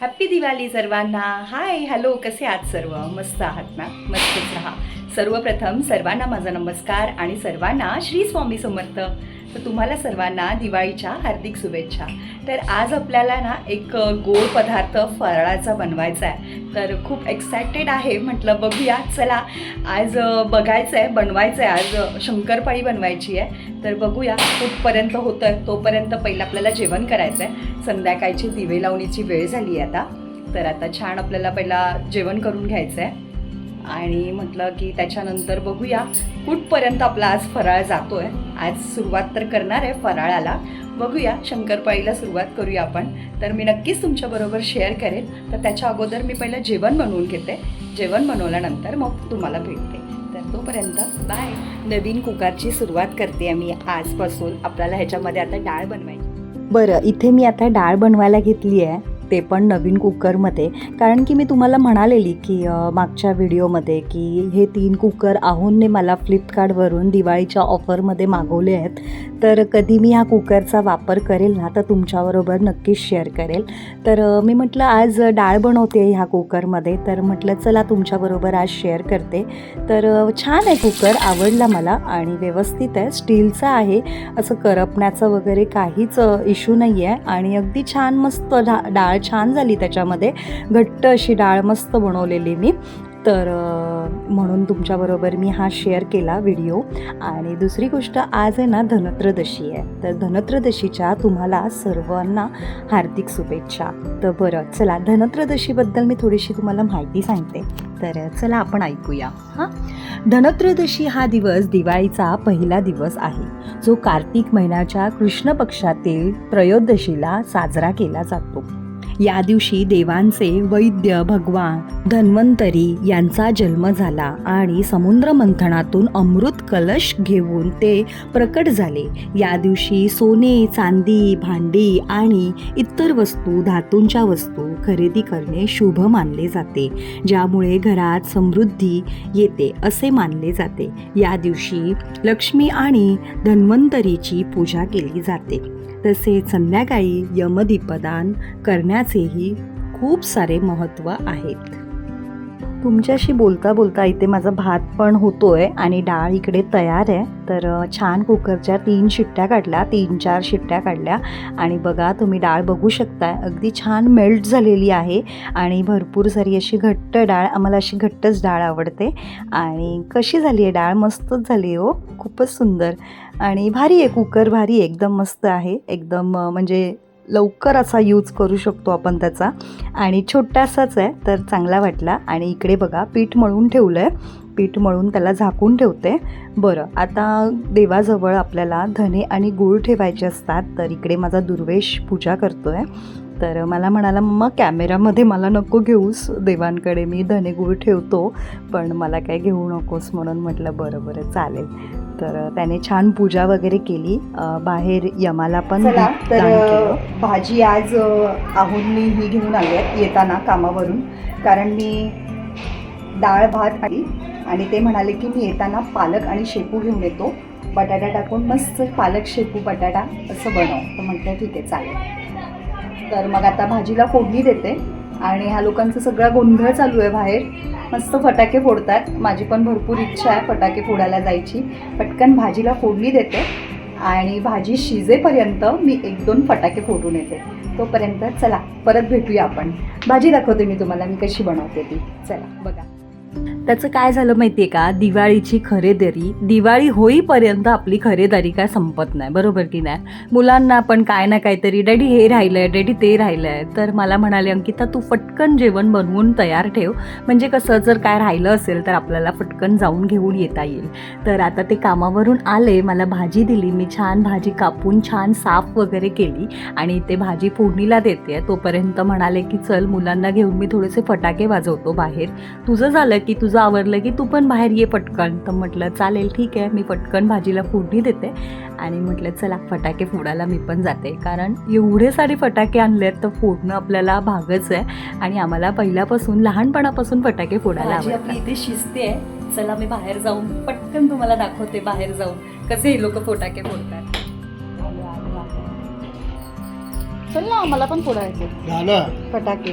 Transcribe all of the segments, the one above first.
Happy Diwali सर्वांना. Hi hello कसे आहात सर्व? मस्त आहात ना? मस्तच राहा. सर्वप्रथम सर्वांना माझा नमस्कार आणि सर्वांना श्री स्वामी समर्थ. तर तुम्हाला सर्वांना दिवाळीच्या हार्दिक शुभेच्छा. तर आज आपल्याला ना एक गोड पदार्थ फराळाचा बनवायचा आहे. तर खूप एक्सायटेड आहे. म्हटलं बघूया चला आज बघायचं आहे बनवायचं आहे आज शंकरपाळी बनवायची आहे. तर बघूया कुठपर्यंत होतं आहे तोपर्यंत पहिलं आपल्याला जेवण करायचं आहे संध्याकाळची दिवे लावणीची वेळ झाली आहे आता. तर आता छान आपल्याला पहिला जेवण करून घ्यायचं आहे आणि म्हटलं की त्याच्यानंतर बघूया कुठपर्यंत आपला आज फराळ जातो आहे आज सुरुवात तर करणार आहे फराळाला. बघूया शंकरपाळीला सुरुवात करूया आपण. तर मी नक्कीच तुमच्याबरोबर शेअर करेन. तर त्याच्या अगोदर मी पहिलं जेवण बनवून घेते. जेवण बनवल्यानंतर मग तुम्हाला भेटते. तर तोपर्यंत बाय नवीन कुकरची सुरुवात करते मी आजपासून. आपल्याला ह्याच्यामध्ये आता डाळ बनवायची. बरं इथे मी आता डाळ बनवायला घेतली आहे. ते पण नवीन कुकरमध्ये. कारण की मी तुम्हाला म्हणालेली की मागच्या व्हिडिओमध्ये की हे तीन कुकर आहोंने मला फ्लिपकार्टवरून दिवाळीच्या ऑफरमध्ये मागवले आहेत. तर कधी मी ह्या कुकरचा वापर करेल ना तर तुमच्याबरोबर नक्कीच शेअर करेल. तर मी म्हटलं आज डाळ बनवते ह्या कुकरमध्ये. तर म्हटलं चला तुमच्याबरोबर आज शेअर करते. तर छान आहे कुकर आवडला मला आणि व्यवस्थित आहे स्टीलचा आहे. असं करपण्याचं वगैरे काहीच इश्यू नाही आहे आणि अगदी छान मस्त डा डाळ छान झाली त्याच्यामध्ये. घट्ट अशी डाळ मस्त बनवलेली मी. तर म्हणून तुमच्याबरोबर मी हा शेअर केला व्हिडिओ आणि दुसरी गोष्ट आज आहे ना धनत्रदशी आहे. तर धनत्रदशीच्या तुम्हाला सर्वांना हार्दिक शुभेच्छा. तर बरं चला धनत्रदशीबद्दल मी थोडीशी तुम्हाला माहिती सांगते. तर चला आपण ऐकूया. हां? धनत्रयोदशी हा दिवस दिवाळीचा पहिला दिवस आहे. जो कार्तिक महिन्याच्या कृष्ण पक्षातील त्रयोदशीला साजरा केला जातो. या दिवशी देवांचे वैद्य भगवान धन्वंतरी यांचा जन्म झाला आणि समुद्र मंथनातून अमृत कलश घेऊन ते प्रकट झाले. या दिवशी सोने चांदी भांडी आणि इतर वस्तू धातूंच्या वस्तू खरेदी करणे शुभ मानले जाते ज्यामुळे घरात समृद्धी येते असे मानले जाते. या दिवशी लक्ष्मी आणि धन्वंतरीची पूजा केली जाते. तसेच संध्याकाळी यमदीपदान करण्याचेही खूप सारे महत्त्व आहेत. तुमच्याशी बोलता बोलता इथे माझा भात पण होतोय आणि डाळ इकडे तयार आहे. तर छान कुकरच्या तीन शिट्ट्या काढल्या तीन चार शिट्ट्या काढल्या. आणि बघा तुम्ही डाळ बघू शकताय. अगदी छान मेल्ट झालेली आहे आणि भरपूर सारी अशी घट्ट डाळ आम्हाला अशी घट्टच डाळ आवडते. आणि कशी झाली आहे डाळ? मस्तच झाली हो. खूपच सुंदर. आणि भारी आहे कुकर भारी आहे. एकदम मस्त आहे. एकदम म्हणजे लवकर असा यूज करू शकतो आपण त्याचा. आणि छोटासाच आहे तर चांगला वाटला. आणि इकडे बघा पीठ मळून ठेवलं आहे पीठ मळून त्याला झाकून ठेवते. बरं आता देवाजवळ आपल्याला धने आणि गूळ ठेवायचे असतात तर इकडे माझा दुर्वेश पूजा करतो आहे तर मला म्हणाला मग कॅमेरामध्ये मला नको घेऊस. देवांकडे मी धने गूळ ठेवतो पण मला काय घेऊ नकोस म्हणून म्हटलं बरं बरं चालेल. तर त्याने छान पूजा वगैरे केली. बाहेर यमाला पण तर. भाजी आज आहून मी ही घेऊन आली आहे येताना कामावरून. कारण मी डाळ भात आणि आणि ते म्हणाले की मी येताना पालक आणि शेपू घेऊन येतो. बटाटा टाकून मस्त पालक शेपू बटाटा असं बनव. तर म्हटलं ठीक आहे चालेल. तर मग आता भाजीला फोडणी देते. आणि ह्या लोकांचा सगळा गोंधळ चालू आहे बाहेर. मस्त फटाके फोडतात. माझी पण भरपूर इच्छा आहे फटाके फोडायला जायची. पटकन भाजीला फोडणी देते आणि भाजी शिजेपर्यंत मी एक दोन फटाके फोडून येते. तोपर्यंत चला परत भेटूया आपण. भाजी दाखवते मी तुम्हाला मी कशी बनवते ती. चला बघा. त्याचं काय झालं माहितीये का? दिवाळीची खरेदरी दिवाळी होईपर्यंत आपली खरेदारी काय संपत नाही. बरोबर की नाही? मुलांना पण काय ना काहीतरी डॅडी हे राहिलंय डॅडी ते राहिलंय. तर मला म्हणाले अंकिता तू फटकन जेवण बनवून तयार ठेव. म्हणजे कसं जर काय राहिलं असेल तर आपल्याला फटकन जाऊन घेऊन येता येईल. तर आता ते कामावरून आले मला भाजी दिली मी छान भाजी कापून छान साफ वगैरे केली आणि ते भाजी फोडणीला देते. तोपर्यंत म्हणाले की चल मुलांना घेऊन मी थोडेसे फटाके वाजवतो बाहेर. तुझं झालं की तुझं आवरलं की तू पण बाहेर ये पटकन. तर म्हटलं चालेल ठीक आहे. मी पटकन भाजीला फोडणी देते. आणि म्हटलं चला फटाके फोडायला मी पण जाते. कारण एवढे सारे फटाके आणले आहेत तर फोडणं आपल्याला भागच आहे. आणि आम्हाला पहिल्यापासून लहानपणापासून फटाके फोडायला. आपली इथे शिजते आहे. चला मी बाहेर जाऊन पटकन तुम्हाला दाखवते बाहेर जाऊन कसे हे लोक फटाके फोडतात. चल ना मला पण फोडायचे झालं. फटाके.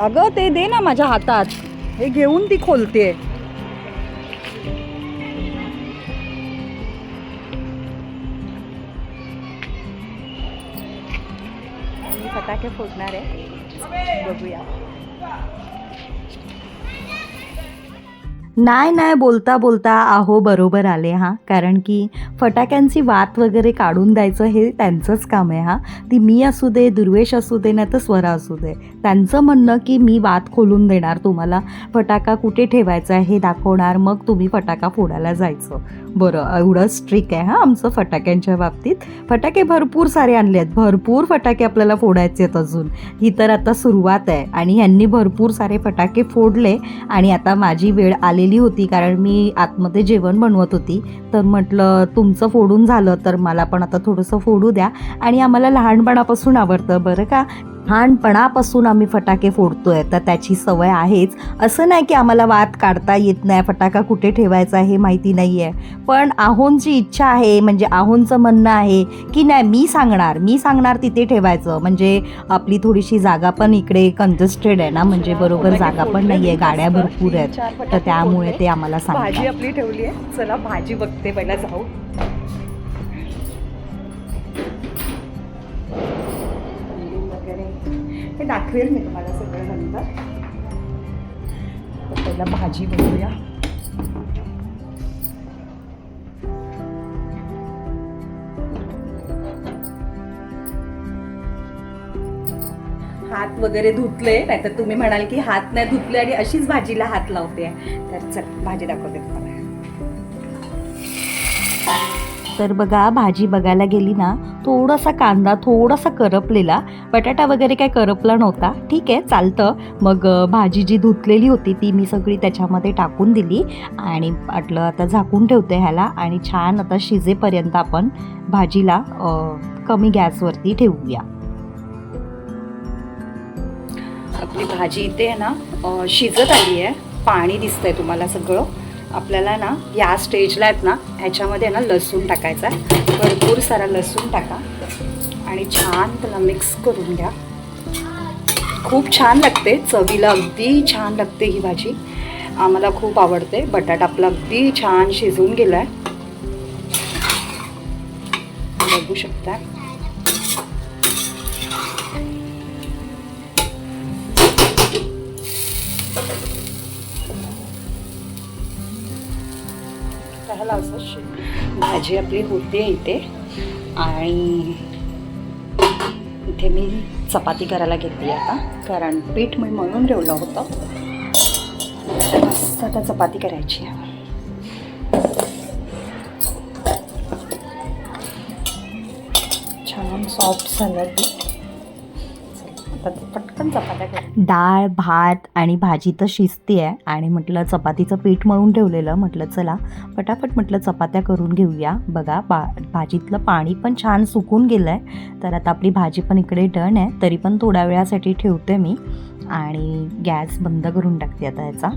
अगं ते दे ना माझ्या हातात. हे घेऊन ती खोलते. फटाके फोडणार आहे. बघूया. नाही नाही बोलता बोलता आहो बरोबर आले हां. कारण की फटाक्यांची वात वगैरे काढून द्यायचं हे त्यांचंच काम आहे हां. ती मी असू दे दुर्वेश असू दे नाही तर स्वरा असू दे. त्यांचं म्हणणं की मी वाद खोलून देणार तुम्हाला फटाका कुठे ठेवायचा आहे हे दाखवणार मग तुम्ही फटाका फोडायला जायचं. बरं एवढं स्ट्रिक आहे हां आमचं फटाक्यांच्या बाबतीत. फटाके भरपूर सारे आणले आहेत भरपूर फटाके आपल्याला फोडायचे आहेत अजून. ही तर आता सुरुवात आहे आणि ह्यांनी भरपूर सारे फटाके फोडले आणि आता माझी वेळ आलेली होती कारण मी आतमध्ये जेवण बनवत होती. तर म्हटलं तुमचं फोडून झालं तर मला पण आता थोडंसं फोडू द्या आणि आम्हाला लहानपणापासून आवडतं बरं का? लहानपणापासून आम्ही फटाके फोडतोय तर त्याची सवय आहेच. असं नाही की आम्हाला वाद काढता येत नाही फटाका कुठे ठेवायचा हे माहिती नाही आहे पण आहोंची इच्छा आहे म्हणजे आहोंचं म्हणणं आहे की नाही मी सांगणार मी सांगणार तिथे ठेवायचं. म्हणजे आपली थोडीशी जागा पण इकडे कंजस्टेड आहे ना म्हणजे बरोबर जागा पण नाही आहे गाड्या भरपूर आहेत. तर त्यामुळे ते आम्हाला भाजी आपली ठेवली आहे चला भाजी बघते पहिला जाऊ. दाखवेल मी तुम्हाला सगळं नंतर. तर पहिला भाजी बघूया. हात वगैरे धुतले नाहीतर तुम्ही म्हणाल की हात नाही धुतले आणि अशीच भाजीला हात लावते. तर चल भाजी दाखवते तुम्हाला. तर बघा भाजी बघायला गेली ना थोडासा कांदा थोडासा करपलेला बटाटा वगैरे काय करपला नव्हता. ठीक आहे चालतं. मग भाजी जी धुतलेली होती ती मी सगळी त्याच्यामध्ये टाकून दिली आणि वाटलं आता झाकून ठेवते ह्याला आणि छान आता शिजेपर्यंत आपण भाजीला कमी गॅसवरती ठेवूया. आपली भाजी इथे आहे ना शिजत आली आहे. पाणी दिसतंय तुम्हाला सगळं. आपल्याला ना या स्टेजला आहेत ना ह्याच्यामध्ये ना लसूण टाकायचा आहे. भरपूर सारा लसूण टाका. आणि छान त्याला मिक्स करून घ्या. खूप छान लागते चवीला अगदी छान लागते ही भाजी. आम्हाला खूप आवडते बटाटा आपला अगदी छान शिजून गेला आहे बघू शकता. त्याला असं शि- भाजी आपली होते इथे. आणि इथे मी चपाती करायला घेतली आता. कारण पीठ मी मळून ठेवलं होतं. मस्त आता चपाती करायची आहे. छान सॉफ्ट झालं पटकन चपात्या डाळ भात आणि भाजी तर शिजते आहे. आणि म्हटलं चपातीचं पीठ मळून ठेवलेलं म्हटलं चला पटापट म्हटलं चपात्या करून घेऊया. बघा बा भाजीतलं पाणी पण छान सुकून गेलं आहे तर आता आपली भाजी पण इकडे डन आहे. तरी पण थोड्या वेळासाठी ठेवते मी. आणि गॅस बंद करून टाकते आता याचा.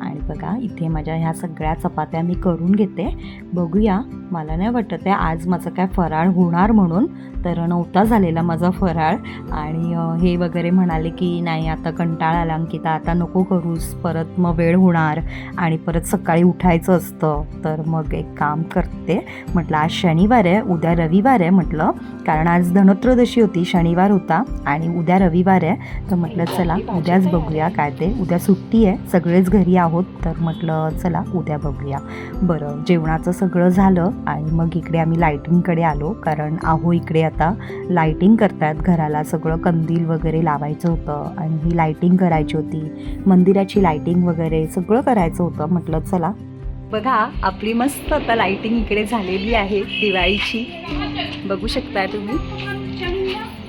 आणि बघा इथे माझ्या ह्या सगळ्या चपात्या मी करून घेते. बघूया मला नाही वाटत आहे आज माझं काय फराळ होणार म्हणून. तर नव्हता झालेला माझा फराळ. आणि हे वगैरे म्हणाले की नाही आता कंटाळा आला अंकिता आता नको करूस परत मग वेळ होणार. आणि परत सकाळी उठायचं असतं. तर मग एक काम करते. म्हटलं आज शनिवार आहे उद्या रविवार आहे म्हटलं. कारण आज धनत्रयोदशी होती शनिवार होता आणि उद्या रविवार आहे. तर म्हटलं चला उद्याच बघूया काय ते. उद्या सुट्टी आहे सगळेच घरी आहोत तर म्हटलं चला उद्या बघूया. बरं जेवणाचं सगळं झालं आणि मग इकडे आम्ही लाईटिंगकडे आलो कारण आहो इकडे आता लाईटिंग करतात. घराला सगळं कंदील वगैरे लावायचं होतं आणि ही लाईटिंग करायची होती. मंदिराची लाईटिंग वगैरे सगळं करायचं होतं. म्हटलं चला. बघा आपली मस्त आता लायटिंग इकडे झालेली आहे दिवाळीची. बघू शकता तुम्ही?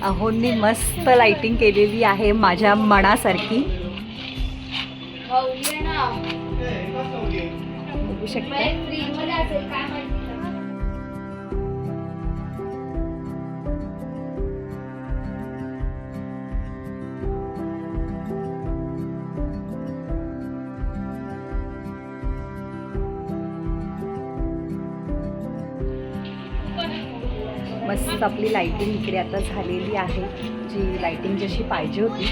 अहोंनी मस्त लायटिंग केलेली आहे माझ्या मनासारखी. बघू शकता मस्त आपली लाईटिंग इकडे आता झालेली आहे. जी लाईटिंग जशी पाहिजे होती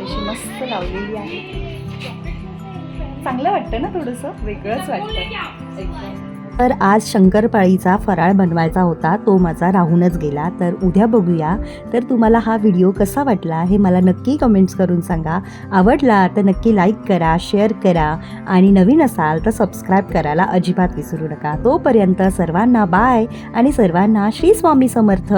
तशी मस्त लावलेली आहे. चांगलं वाटतं ना थोडंसं? वेगळंच वाटतं. एकदम. तर आज शंकरपाळीचा फराळ बनवायचा होता तो माझा राहूनच गेला. तर उद्या बघूया. तर तुम्हाला हा व्हिडिओ कसा वाटला हे मला नक्की कमेंट्स करून सांगा. आवडला तर नक्की लाईक करा शेअर करा आणि नवीन असाल तर सबस्क्राईब करायला अजिबात विसरू नका. तोपर्यंत सर्वांना बाय आणि सर्वांना श्री स्वामी समर्थ.